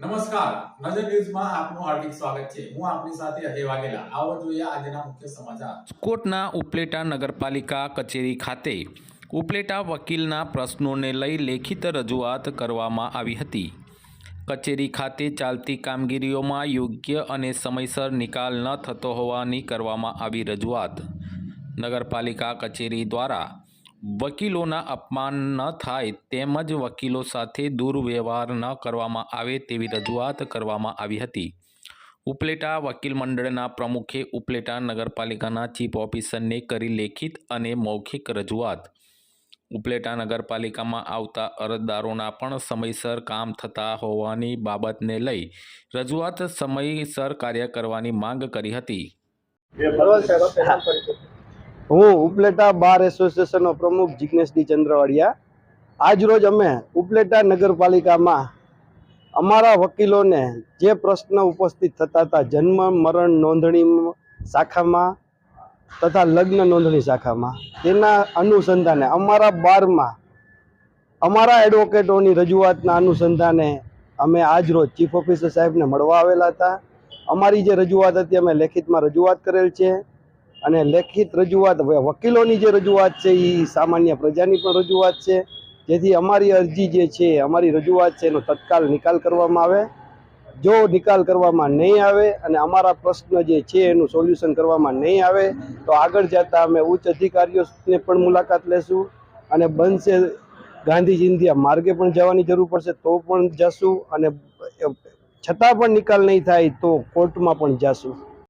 નમસ્કાર. નજર ન્યૂઝમાં આપનું હાર્દિક સ્વાગત છે. હું આપની સાથે અજય વાઘેલા. આવો જોઈએ આજના મુખ્ય સમાચાર. રાજકોટના ઉપલેટા નગરપાલિકા કચેરી ખાતે ઉપલેટા વકીલના પ્રશ્નોને લઈ લેખિત રજૂઆત કરવામાં આવી હતી. કચેરી ખાતે ચાલતી કામગીરીઓમાં યોગ્ય અને સમયસર નિકાલ ન થતો હોવાની કરવામાં આવી રજૂઆત. નગરપાલિકા કચેરી દ્વારા વકીલોના અપમાન ન થાય તેમજ વકીલો સાથે દુર્વ્યવહાર ન કરવામાં આવે તેવી રજૂઆત કરવામાં આવી હતી. ઉપલેટા વકીલ મંડળના પ્રમુખે ઉપલેટા નગરપાલિકાના ચીફ ઓફિસરને કરી લેખિત અને મૌખિક રજૂઆત. ઉપલેટા નગરપાલિકામાં આવતા અરજદારોના પણ સમયસર કામ થતા હોવાની બાબતને લઈ રજૂઆત સમયસર કાર્ય કરવાની માંગ કરી હતી. હું ઉપલેટા બાર એસોસિએશનનો પ્રમુખ જિગ્નેશ ડી ચંદ્રવાડિયા. આજ રોજ અમે ઉપલેટા નગરપાલિકામાં અમારા વકીલોને જે પ્રશ્ન ઉપસ્થિત થતા હતા, જન્મ, મરણ નોંધણી શાખામાં તથા લગ્ન નોંધણી શાખામાં, તેના અનુસંધાને અમારા બારમાં અમારા એડવોકેટોની રજૂઆતના અનુસંધાને અમે આજ રોજ ચીફ ઓફિસર સાહેબને મળવા આવેલા હતા. અમારી જે રજૂઆત હતી, અમે લેખિતમાં રજૂઆત કરેલ છે. અને લેખિત રજૂઆત વકીલોની જે રજૂઆત છે એ સામાન્ય પ્રજાની પણ રજૂઆત છે. જેથી અમારી અરજી જે છે, અમારી રજૂઆત છે, એનો તત્કાલ નિકાલ કરવામાં આવે. જો નિકાલ કરવામાં નહીં આવે અને અમારા પ્રશ્ન જે છે, એનું સોલ્યુશન કરવામાં નહીં આવે, તો આગળ જતાં અમે ઉચ્ચ અધિકારીઓને પણ મુલાકાત લેશું અને બનશે ગાંધી માર્ગે પણ જવાની જરૂર પડશે તો પણ જશું અને છતાં પણ નિકાલ નહીં થાય તો કોર્ટમાં પણ જશું.